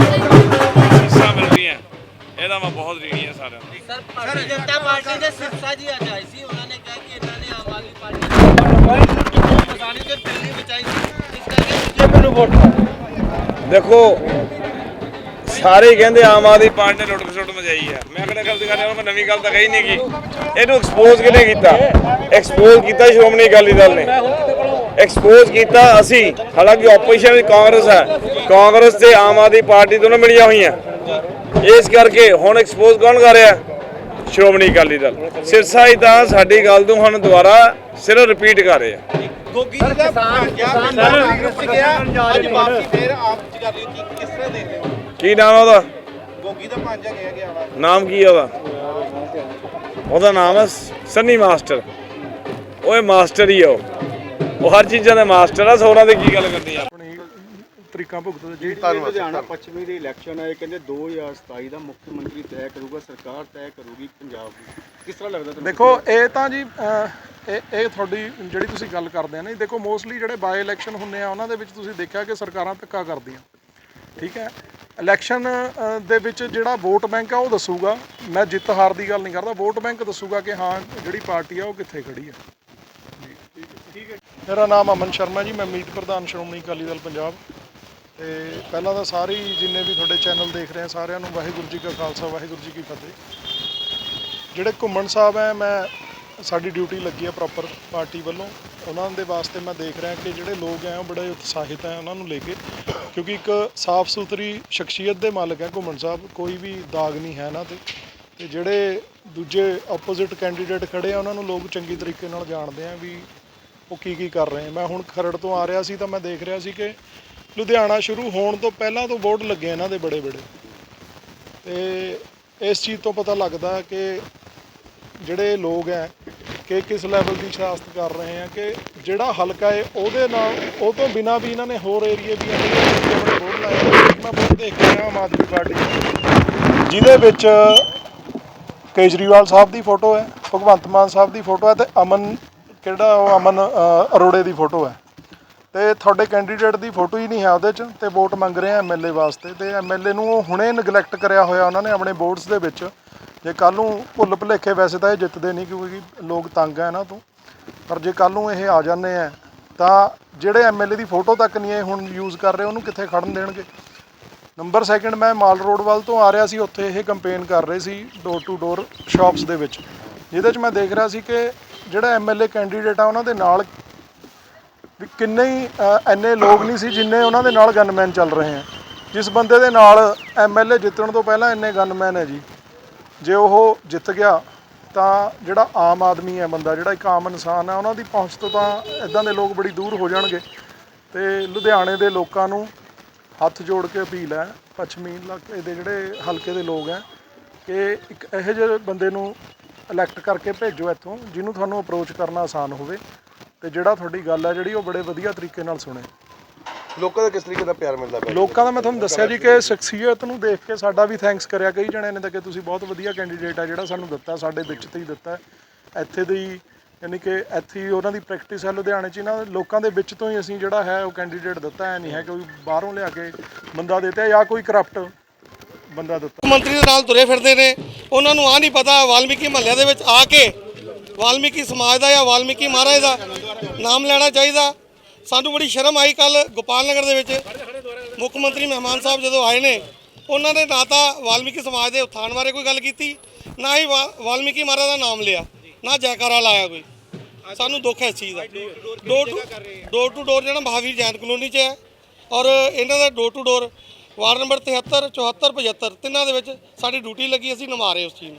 ਸਿੱਖਾਂ ਮਿਲ ਰਹੀਆਂ ਇਹਦਾ ਮੈਂ ਬਹੁਤ ਰੀਣੀ ਹੈ ਸਾਰਿਆਂ ਨੂੰ। ਸਰ ਭਾਰਤੀ ਜਨਤਾ ਪਾਰਟੀ ਦੇ ਸਿਰਸਾ ਜੀ ਅੱਜ ਆਏ ਸੀ ਉਹਨਾਂ ਨੇ ਕਿਹਾ ਕਿ ਇਹਨਾਂ ਨੇ ਆਮ ਆਦਮੀ ਪਾਰਟੀ ਨੂੰ ਬਸਾਣੀ ਤੇ ਦਿੱਲੀ ਬਚਾਈ ਸੀ। ਇਸ ਕਰਕੇ ਬੀਜੇਪੀ ਨੂੰ ਵੋਟ ਦੇਖੋ ਸਾਰੇ ਕਹਿੰਦੇ ਆਮ ਆਦਮੀ ਪਾਰਟੀ ਨੇ ਲੁੱਟ ਖਸੁੱਟ ਮਚਾਈ ਹੈ ਮੈਂ ਕਿਹੜਾ ਗਲਤੀ ਕਰ ਰਿਹਾ ਮੈਂ ਨਵੀਂ ਗੱਲ ਤਾਂ ਕਹੀ ਨਹੀਂ ਗੀ ਇਹਨੂੰ ਐਕਸਪੋਜ਼ ਕਿਹਨੇ ਕੀਤਾ? ਐਕਸਪੋਜ਼ ਕੀਤਾ ਸ਼੍ਰੋਮਣੀ ਅਕਾਲੀ ਦਲ ਨੇ। ਐਕਸਪੋਜ਼ ਕੀਤਾ ਅਸੀਂ। ਹਾਲਾਂਕਿ ਆਪੋਜੀਸ਼ਨ ਵਿੱਚ ਕਾਂਗਰਸ ਹੈ। ਕਾਂਗਰਸ ਤੇ ਆਮ ਆਦਮੀ ਪਾਰਟੀ ਦੋਨੋਂ ਮਿਲੀਆਂ ਹੋਈਆਂ। ਇਸ ਕਰਕੇ ਹੁਣ ਐਕਸਪੋਜ਼ ਕੌਣ ਕਰ ਰਿਹਾ? ਸ਼੍ਰੋਮਣੀ ਅਕਾਲੀ ਦਲ। ਸਿਰਸਾ ਹੀ ਤਾਂ ਸਾਡੀ ਗੱਲ ਨੂੰ ਹੁਣ ਦੁਬਾਰਾ ਸਿਰਫ ਰਿਪੀਟ ਕਰ ਰਹੇ ਆ। ਗੋਗੀ ਦਾ ਕਿਸਾਨ ਕਾਂਗਰਸ ਗਿਆ ਅੱਜ ਵਾਪਸੀ ਫੇਰ ਆਪ ਚ ਕਰ ਲਈ ਕੀ ਕਿਸ ਤਰ੍ਹਾਂ ਦੇਖਦੇ ਹੋ? ਕੀ ਨਾਮ ਹੈ ਉਹਦਾ? ਗੋਗੀ ਦਾ ਭਾਂਜਾ ਗਿਆ ਗਿਆ ਵਾ। ਨਾਮ ਕੀ ਹੈ ਉਹਦਾ? ਉਹਦਾ ਨਾਮ ਹੈ ਸੰਨੀ ਮਾਸਟਰ। ਓਏ ਮਾਸਟਰ ਹੀ ਆ ਉਹ। ਉਹ ਹਰ ਚੀਜ਼ਾਂ ਦੇ ਮਾਸਟਰ ਆ ਸੋਨਾ ਦੇ ਕੀ ਗੱਲ ਕਰਨੀ ਆ? ਆਪਣੀ ਤਰੀਕਾਂ ਭੁਗਤਦੇ ਜੀ ਲੁਧਿਆਣਾ ਪੱਛਮੀ ਦੇ ਇਲੈਕਸ਼ਨ ਆਏ ਕਹਿੰਦੇ 2027 ਦਾ ਮੁੱਖ ਮੰਤਰੀ ਤੈਅ ਕਰੂਗਾ ਸਰਕਾਰ ਤੈਅ ਕਰੂਗੀ ਪੰਜਾਬ ਦੀ। ਕਿਸ ਤਰ੍ਹਾਂ ਲੱਗਦਾ ਤੁਹਾਨੂੰ? ਦੇਖੋ ਇਹ ਤਾਂ ਜੀ ਇਹ ਇਹ ਤੁਹਾਡੀ ਜਿਹੜੀ ਤੁਸੀਂ ਗੱਲ ਕਰਦੇ ਆ ਨਾ ਦੇਖੋ ਮੋਸਟਲੀ ਜਿਹੜੇ ਬਾਈ ਇਲੈਕਸ਼ਨ ਹੁੰਦੇ ਆ ਉਹਨਾਂ ਦੇ ਵਿੱਚ ਤੁਸੀਂ ਦੇਖਿਆ ਕਿ ਸਰਕਾਰਾਂ ਧੱਕਾ ਕਰਦੀਆਂ। ਠੀਕ ਹੈ? ਇਲੈਕਸ਼ਨ ਦੇ ਵਿੱਚ ਜਿਹੜਾ ਵੋਟ ਬੈਂਕ ਆ ਉਹ ਦੱਸੂਗਾ। ਮੈਂ ਜਿੱਤ ਹਾਰ ਦੀ ਗੱਲ ਨਹੀਂ ਕਰਦਾ ਵੋਟ ਬੈਂਕ ਦੱਸੂਗਾ ਕਿ ਹਾਂ ਜਿਹੜੀ ਪਾਰਟੀ ਆ ਉਹ ਕਿੱਥੇ ਖੜੀ ਆ। ਜੀ ਠੀਕ ਹੈ। ਮੇਰਾ ਨਾਮ ਅਮਨ ਸ਼ਰਮਾ ਜੀ, ਮੈਂ ਮੀਤ ਪ੍ਰਧਾਨ ਸ਼੍ਰੋਮਣੀ ਅਕਾਲੀ ਦਲ ਪੰਜਾਬ। ਤੇ ਪਹਿਲਾਂ ਤਾਂ ਸਾਰੇ ਹੀ ਜਿੰਨੇ ਵੀ ਤੁਹਾਡੇ ਚੈਨਲ ਦੇਖ ਰਹੇ ਆ, ਸਾਰਿਆਂ ਨੂੰ ਵਾਹਿਗੁਰੂ ਜੀ ਕਾ ਖਾਲਸਾ, ਵਾਹਿਗੁਰੂ ਜੀ ਕੀ ਫਤਿਹ। ਜਿਹੜੇ ਘੁੰਮਣ ਸਾਹਿਬ ਹੈ ਮੈਂ ਸਾਡੀ ਡਿਊਟੀ ਲੱਗੀ ਹੈ ਪ੍ਰੋਪਰ ਪਾਰਟੀ ਵੱਲੋਂ। ਉਹਨਾਂ ਦੇ ਵਾਸਤੇ ਮੈਂ ਦੇਖ ਰਿਹਾ ਕਿ ਜਿਹੜੇ ਲੋਕ ਹੈ ਉਹ ਬੜੇ ਉਤਸ਼ਾਹਿਤ ਹੈ ਉਹਨਾਂ ਨੂੰ ਲੈ ਕੇ। ਕਿਉਂਕਿ ਇੱਕ ਸਾਫ਼ ਸੁਥਰੀ ਸ਼ਖਸੀਅਤ ਦੇ ਮਾਲਕ ਹੈ ਘੁੰਮਣ ਸਾਹਿਬ, ਕੋਈ ਵੀ ਦਾਗ ਨਹੀਂ ਹੈ ਇਹਨਾਂ ਤੇ। ਤੇ ਜਿਹੜੇ ਦੂਜੇ ਆਪੋਜ਼ਿਟ ਕੈਂਡੀਡੇਟ ਖੜੇ ਆ, ਉਹਨਾਂ ਨੂੰ ਲੋਕ ਚੰਗੀ ਤਰੀਕੇ ਨਾਲ ਜਾਣਦੇ ਆ ਵੀ ਉਹ ਕੀ ਕੀ ਕਰ ਰਹੇ? ਮੈਂ ਹੁਣ ਖਰੜ ਤੋਂ ਆ ਰਿਹਾ ਸੀ ਤਾਂ ਮੈਂ ਦੇਖ ਰਿਹਾ ਸੀ ਕਿ ਲੁਧਿਆਣਾ ਸ਼ੁਰੂ ਹੋਣ ਤੋਂ ਪਹਿਲਾਂ ਤੋਂ ਬੋਰਡ ਲੱਗੇ ਇਹਨਾਂ ਦੇ ਬੜੇ ਬੜੇ। ਤੇ ਇਸ ਚੀਜ਼ ਤੋਂ ਪਤਾ ਲੱਗਦਾ ਕਿ ਜਿਹੜੇ ਲੋਕ ਹੈ ਕਿ ਕਿਸ ਲੈਵਲ ਦੀ ਸਿਆਸਤ ਕਰ ਰਹੇ ਆ ਕਿ ਜਿਹੜਾ ਹਲਕਾ ਹੈ ਉਹਦੇ ਨਾਲ ਉਹ ਤੋਂ ਬਿਨਾ ਵੀ ਇਹਨਾਂ ਨੇ ਹੋਰ ਏਰੀਏ ਵੀ ਇਹੋ ਆਪਣੇ ਬੋਰਡ ਲਾਏ ਮੈਂ ਬੋਰਡ ਦੇਖ ਕੇ ਆਇਆ ਆਮ ਆਦਮੀ ਪਾਰਟੀ ਜਿਹਦੇ ਵਿੱਚ ਕੇਜਰੀਵਾਲ ਸਾਹਿਬ ਦੀ ਫੋਟੋ ਹੈ, ਭਗਵੰਤ ਮਾਨ ਸਾਹਿਬ ਦੀ ਫੋਟੋ ਹੈ ਤੇ ਅਮਨ ਕਿਹੜਾ ਉਹ ਅਮਨ ਅ, ਅਰੋੜੇ ਦੀ ਫੋਟੋ ਹੈ। ਤੇ ਤੁਹਾਡੇ ਕੈਂਡੀਡੇਟ ਦੀ ਫੋਟੋ ਹੀ ਨਹੀਂ ਹੈ ਉਹਦੇ 'ਚ ਤੇ ਵੋਟ ਮੰਗ ਰਹੇ ਆ ਐਮਐਲਏ ਵਾਸਤੇ। ਤੇ ਐਮਐਲਏ ਨੂੰ ਉਹ ਹੁਣੇ ਨੈਗਲੈਕਟ ਕਰਿਆ ਹੋਇਆ ਉਹਨਾਂ ਨੇ ਆਪਣੇ ਵੋਟਸ ਦੇ ਵਿੱਚ। ਜੇ ਕੱਲ ਨੂੰ ਭੁੱਲ ਭੁਲੇਖੇ ਵੈਸੇ ਤਾਂ ਇਹ ਜਿੱਤਦੇ ਨਹੀਂ ਕਿਉਂਕਿ ਲੋਕ ਤੰਗ ਆ ਇਹਨਾਂ ਤੋਂ। ਪਰ ਜੇ ਕੱਲ ਨੂੰ ਇਹ ਆ ਜਾਂਦੇ ਆ ਤਾਂ ਜਿਹੜੇ ਐਮਐਲਏ ਦੀ ਫੋਟੋ ਤੱਕ ਨਹੀਂ ਇਹ ਹੁਣ ਯੂਜ਼ ਕਰ ਰਹੇ ਉਹਨੂੰ ਕਿੱਥੇ ਖੜਨ ਦੇਣਗੇ? ਨੰਬਰ ਸੈਕਿੰਡ ਮੈਂ ਮਾਲ ਰੋਡ ਵੱਲ ਤੋਂ ਆ ਰਿਹਾ ਸੀ ਉੱਥੇ ਇਹ ਕੰਪੇਨ ਕਰ ਰਹੇ ਸੀ ਡੋਰ ਟੂ ਡੋਰ ਸ਼ਾਪਸ ਦੇ ਵਿੱਚ। ਜਿਹਦੇ 'ਚ ਮੈਂ ਦੇਖ ਰਿਹਾ ਸੀ ਕਿ ਜਿਹੜਾ ਐਮਐਲਏ ਕੈਂਡੀਡੇਟ ਆ ਉਹਨਾਂ ਦੇ ਨਾਲ ਵੀ ਕਿੰਨੇ ਹੀ ਅ, ਇੰਨੇ ਲੋਕ ਨਹੀਂ ਸੀ ਜਿੰਨੇ ਉਹਨਾਂ ਦੇ ਨਾਲ ਗਨਮੈਨ ਚੱਲ ਰਹੇ ਆ। ਜਿਸ ਬੰਦੇ ਦੇ ਨਾਲ ਐਮਐਲਏ ਜਿੱਤਣ ਤੋਂ ਪਹਿਲਾਂ ਇੰਨੇ ਗਨਮੈਨ ਹੈ ਜੀ। ਜੇ ਉਹ ਜਿੱਤ ਗਿਆ ਤਾਂ ਜਿਹੜਾ ਆਮ ਆਦਮੀ ਹੈ ਬੰਦਾ ਜਿਹੜਾ ਇੱਕ ਆਮ ਇਨਸਾਨ ਹੈ ਉਹਨਾਂ ਦੀ ਪਹੁੰਚ ਤੋਂ ਤਾਂ ਇਦਾਂ ਦੇ ਲੋਕ ਬੜੀ ਦੂਰ ਹੋ ਜਾਣਗੇ। ਤੇ ਲੁਧਿਆਣੇ ਦੇ ਲੋਕਾਂ ਨੂੰ ਹੱਥ ਜੋੜ ਕੇ ਅਪੀਲ ਹੈ ਪੱਛਮੀ ਇਲਾਕੇ ਦੇ ਜਿਹੜੇ ਹਲਕੇ ਦੇ ਲੋਕ ਹੈ ਕਿ ਇੱਕ ਇਹੋ ਜਿਹੇ ਬੰਦੇ ਨੂੰ ਇਲੈਕਟ ਕਰਕੇ ਭੇਜੋ ਇੱਥੋਂ ਜਿਹਨੂੰ ਤੁਹਾਨੂੰ ਅਪਰੋਚ ਕਰਨਾ ਆਸਾਨ ਹੋਵੇ ਤੇ ਜਿਹੜਾ ਤੁਹਾਡੀ ਗੱਲ ਹੈ ਜਿਹੜੀ ਉਹ ਬੜੇ ਵਧੀਆ ਤਰੀਕੇ ਨਾਲ ਸੁਣੇ ਲੋਕਾਂ ਦਾ ਕਿਸ ਤਰੀਕੇ ਦਾ ਪਿਆਰ ਮਿਲਦਾ ਪਿਆ ਲੋਕਾਂ ਦਾ ਮੈਂ ਤੁਹਾਨੂੰ ਦੱਸਿਆ ਜੀ ਕਿ ਸ਼ਖਸੀਅਤ ਨੂੰ ਦੇਖ ਕੇ ਸਾਡਾ ਵੀ ਥੈਂਕਸ ਕਰਿਆ ਕਈ ਜਣਿਆਂ ਨੇ ਤਾਂ ਕਿ ਤੁਸੀਂ ਬਹੁਤ ਵਧੀਆ ਕੈਂਡੀਡੇਟ ਆ ਜਿਹੜਾ ਸਾਨੂੰ ਦਿੱਤਾ ਸਾਡੇ ਵਿੱਚ ਤੇ ਹੀ ਦਿੱਤਾ ਹੈ। ਇੱਥੇ ਦੀ ਯਾਨੀ ਕਿ ਇੱਥੇ ਹੀ ਉਹਨਾਂ ਦੀ ਪ੍ਰੈਕਟਿਸ ਹੈ ਲੁਧਿਆਣੇ 'ਚ ਇਹਨਾਂ ਲੋਕਾਂ ਦੇ ਵਿੱਚ ਤੋਂ ਹੀ ਅਸੀਂ ਜਿਹੜਾ ਹੈ ਉਹ ਕੈਂਡੀਡੇਟ ਦਿੱਤਾ ਹੈ ਨਹੀਂ ਹੈ ਕੋਈ ਬਾਹਰੋਂ ਲਿਆ ਕੇ ਬੰਦਾ ਦਿੱਤਾ ਜਾਂ ਕੋਈ ਕਰਪਟ ਬੰਦਾ ਦਿੱਤਾ। ਮੰਤਰੀ ਦੇ ਨਾਲ ਤੁਰੇ ਫਿਰਦੇ ਨੇ। ਉਹਨਾਂ ਨੂੰ ਆ ਨਹੀਂ ਪਤਾ, ਵਾਲਮੀਕੀ ਮਹੱਲਿਆਂ ਦੇ ਵਿੱਚ ਆ ਕੇ ਵਾਲਮੀਕੀ ਸਮਾਜ ਦਾ ਜਾਂ ਵਾਲਮੀਕੀ ਮਹਾਰਾਜ ਦਾ ਨਾਮ ਲੈਣਾ ਚਾਹੀਦਾ। ਸਾਨੂੰ ਬੜੀ ਸ਼ਰਮ ਆਈ ਕੱਲ ਗੋਪਾਲ ਨਗਰ ਦੇ ਵਿੱਚ। ਮੁੱਖ ਮੰਤਰੀ ਮਹਿਮਾਨ ਸਾਹਿਬ ਜਦੋਂ ਆਏ ਨੇ, ਉਹਨਾਂ ਨੇ ਨਾ ਤਾਂ ਵਾਲਮੀਕੀ ਸਮਾਜ ਦੇ ਉਥਾਨ ਬਾਰੇ ਕੋਈ ਗੱਲ ਕੀਤੀ, ਨਾ ਹੀ ਵਾ- ਵਾਲਮੀਕੀ ਮਹਾਰਾਜ ਦਾ ਨਾਮ ਲਿਆ, ਨਾ ਜੈਕਾਰਾ ਲਾਇਆ ਕੋਈ। ਸਾਨੂੰ ਦੁੱਖ ਹੈ ਇਸ ਚੀਜ਼ ਦਾ। ਡੋਰ ਟੂ ਡੋਰ ਟੂ ਡੋਰ ਜਿਹੜਾ ਮਹਾਵੀਰ ਜੈਨ ਕਲੋਨੀ 'ਚ ਹੈ ਔਰ ਇਹਨਾਂ ਦਾ door to door ward number 73 74 75 ਤਿੰਨਾਂ ਦੇ ਵਿੱਚ ਸਾਡੀ ਡਿਊਟੀ ਲੱਗੀ, ਅਸੀਂ ਨਿਭਾ ਰਹੇ ਉਸ ਚੀਜ਼ ਨੂੰ।